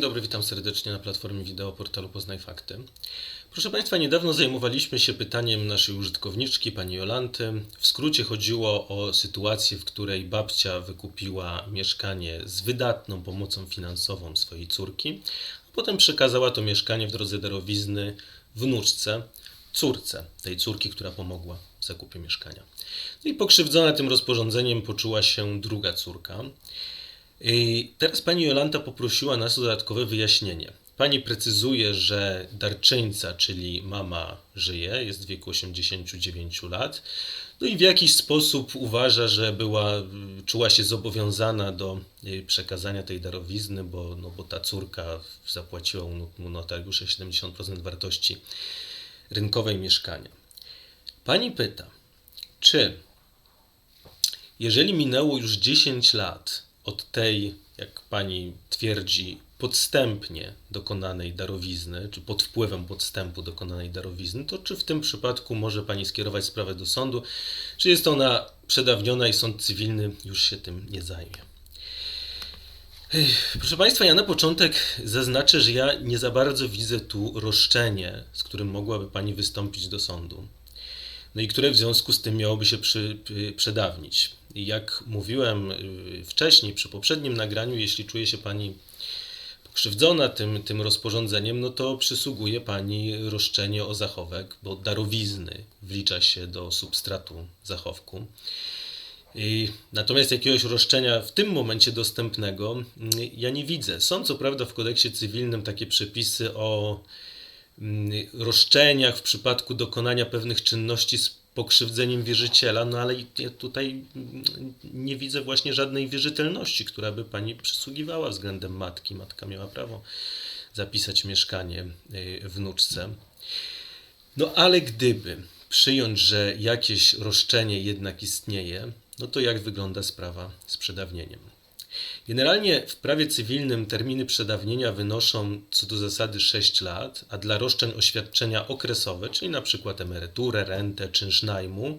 dobry, witam serdecznie na platformie wideo portalu Poznaj Fakty. Proszę Państwa, niedawno zajmowaliśmy się pytaniem naszej użytkowniczki, pani Jolanty. W skrócie chodziło o sytuację, w której babcia wykupiła mieszkanie z wydatną pomocą finansową swojej córki, a potem przekazała to mieszkanie w drodze darowizny wnuczce, córce tej córki, która pomogła w zakupie mieszkania. No i pokrzywdzona tym rozporządzeniem poczuła się druga córka. I teraz pani Jolanta poprosiła nas o dodatkowe wyjaśnienie. Pani precyzuje, że darczyńca, czyli mama, żyje, jest w wieku 89 lat. No i w jakiś sposób uważa, że była, czuła się zobowiązana do y, przekazania tej darowizny, bo, no, bo ta córka zapłaciła mu notariusze 70% wartości rynkowej mieszkania. Pani pyta, czy jeżeli minęło już 10 lat od tej, jak pani twierdzi, podstępnie dokonanej darowizny, czy pod wpływem podstępu dokonanej darowizny, to czy w tym przypadku może pani skierować sprawę do sądu, czy jest ona przedawniona i sąd cywilny już się tym nie zajmie? Proszę Państwa, ja na początek zaznaczę, że ja nie za bardzo widzę tu roszczenie, z którym mogłaby Pani wystąpić do sądu. No i które w związku z tym miałoby się przy, przedawnić. Jak mówiłem y, wcześniej, przy poprzednim nagraniu, jeśli czuje się Pani pokrzywdzona tym, tym rozporządzeniem, no to przysługuje Pani roszczenie o zachowek, bo darowizny wlicza się do substratu zachowku. I natomiast jakiegoś roszczenia w tym momencie dostępnego mm, ja nie widzę. Są co prawda w kodeksie cywilnym takie przepisy o mm, roszczeniach w przypadku dokonania pewnych czynności pokrzywdzeniem wierzyciela, no ale ja tutaj nie widzę właśnie żadnej wierzytelności, która by pani przysługiwała względem matki. Matka miała prawo zapisać mieszkanie y, wnuczce. No ale gdyby przyjąć, że jakieś roszczenie jednak istnieje, no to jak wygląda sprawa z przedawnieniem? Generalnie w prawie cywilnym terminy przedawnienia wynoszą co do zasady 6 lat, a dla roszczeń o świadczenia okresowe, czyli np. emeryturę, rentę, czynsz najmu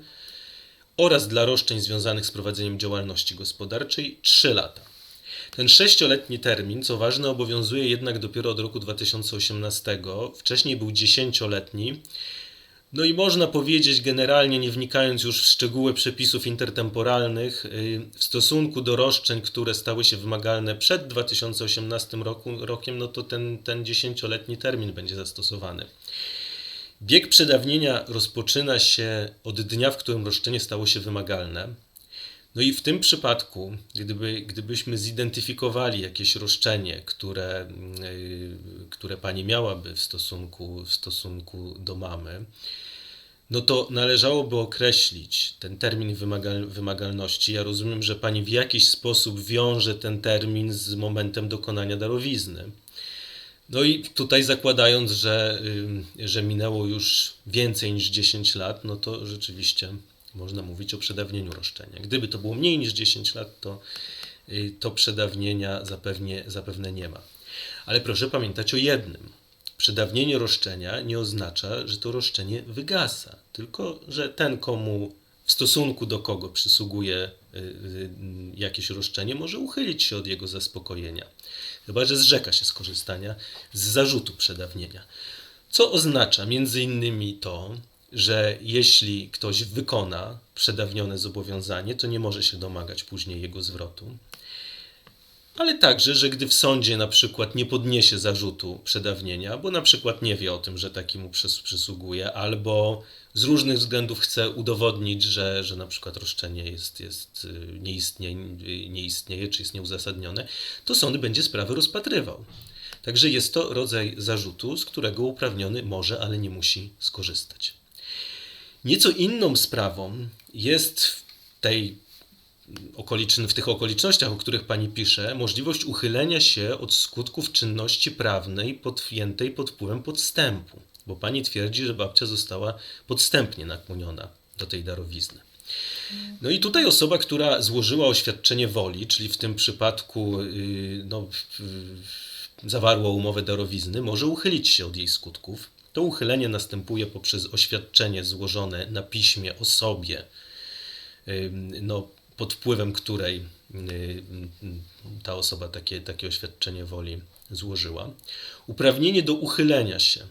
oraz dla roszczeń związanych z prowadzeniem działalności gospodarczej 3 lata. Ten sześcioletni termin, co ważne, obowiązuje jednak dopiero od roku 2018. Wcześniej był dziesięcioletni no i można powiedzieć, generalnie nie wnikając już w szczegóły przepisów intertemporalnych, y, w stosunku do roszczeń, które stały się wymagalne przed 2018 roku, rokiem, no to ten, ten 10-letni termin będzie zastosowany. Bieg przedawnienia rozpoczyna się od dnia, w którym roszczenie stało się wymagalne. No i w tym przypadku, gdyby, gdybyśmy zidentyfikowali jakieś roszczenie, które, yy, które pani miałaby w stosunku, w stosunku do mamy, no to należałoby określić ten termin wymagal, wymagalności. Ja rozumiem, że pani w jakiś sposób wiąże ten termin z momentem dokonania darowizny. No i tutaj zakładając, że, yy, że minęło już więcej niż 10 lat, no to rzeczywiście można mówić o przedawnieniu roszczenia. Gdyby to było mniej niż 10 lat, to, y, to przedawnienia zapewne, zapewne nie ma. Ale proszę pamiętać o jednym. Przedawnienie roszczenia nie oznacza, że to roszczenie wygasa, tylko że ten, komu w stosunku do kogo przysługuje y, y, jakieś roszczenie, może uchylić się od jego zaspokojenia, chyba że zrzeka się skorzystania z zarzutu przedawnienia. Co oznacza między innymi to, że jeśli ktoś wykona przedawnione zobowiązanie, to nie może się domagać później jego zwrotu. Ale także, że gdy w sądzie na przykład nie podniesie zarzutu przedawnienia, bo na przykład nie wie o tym, że taki mu przysługuje, albo z różnych względów chce udowodnić, że, że na przykład roszczenie jest, jest, y, nie, istnieje, nie istnieje, czy jest nieuzasadnione, to sąd będzie sprawę rozpatrywał. Także jest to rodzaj zarzutu, z którego uprawniony może, ale nie musi skorzystać. Nieco inną sprawą jest w tej w tych okolicznościach, o których pani pisze, możliwość uchylenia się od skutków czynności prawnej podjętej pod wpływem podstępu, bo pani twierdzi, że babcia została podstępnie nakłoniona do tej darowizny. No i tutaj osoba, która złożyła oświadczenie woli, czyli w tym przypadku yy, no, zawarła umowę darowizny, może uchylić się od jej skutków to uchylenie następuje poprzez oświadczenie złożone na piśmie osobie, no, pod wpływem której ta osoba takie, takie oświadczenie woli złożyła, uprawnienie do uchylenia się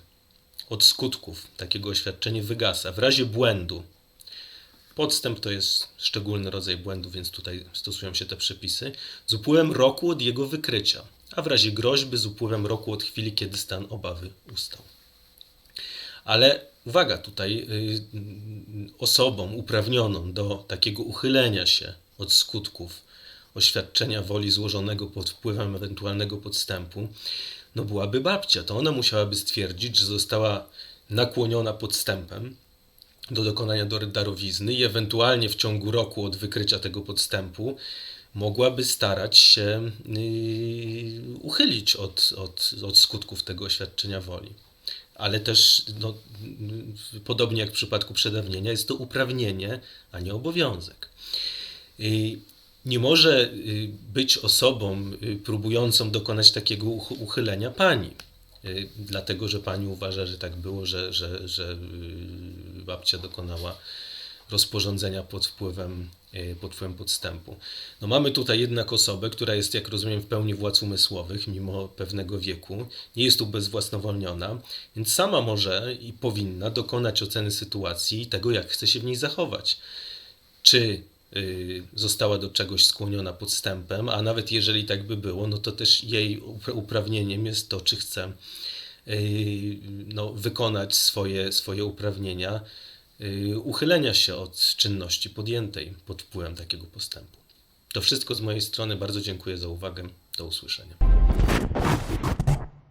od skutków takiego oświadczenia wygasa w razie błędu. Podstęp to jest szczególny rodzaj błędu, więc tutaj stosują się te przepisy. Z upływem roku od jego wykrycia, a w razie groźby z upływem roku od chwili, kiedy stan obawy ustał. Ale uwaga, tutaj y, osobą uprawnioną do takiego uchylenia się od skutków oświadczenia woli złożonego pod wpływem ewentualnego podstępu, no byłaby babcia. To ona musiałaby stwierdzić, że została nakłoniona podstępem do dokonania do- darowizny i ewentualnie w ciągu roku od wykrycia tego podstępu mogłaby starać się yy, uchylić od, od, od skutków tego oświadczenia woli. Ale też, no, podobnie jak w przypadku przedawnienia, jest to uprawnienie, a nie obowiązek. Nie może yy, być osobą yy, próbującą dokonać takiego uch- uchylenia pani. Yy, Dlatego, że pani uważa, że tak było, że, że, że babcia dokonała rozporządzenia pod wpływem, yy, pod wpływem podstępu. No mamy tutaj jednak osobę, która jest, jak rozumiem, w pełni władz umysłowych, mimo pewnego wieku, nie jest ubezwłasnowolniona, więc sama może i powinna dokonać oceny sytuacji i tego, jak chce się w niej zachować. Czy y, została do czegoś skłoniona podstępem, a nawet jeżeli tak by było, no to też jej upra- uprawnieniem jest to, czy chce y, no, wykonać swoje, swoje uprawnienia uchylenia się od czynności podjętej pod wpływem takiego postępu. To wszystko z mojej strony. Bardzo dziękuję za uwagę. Do usłyszenia.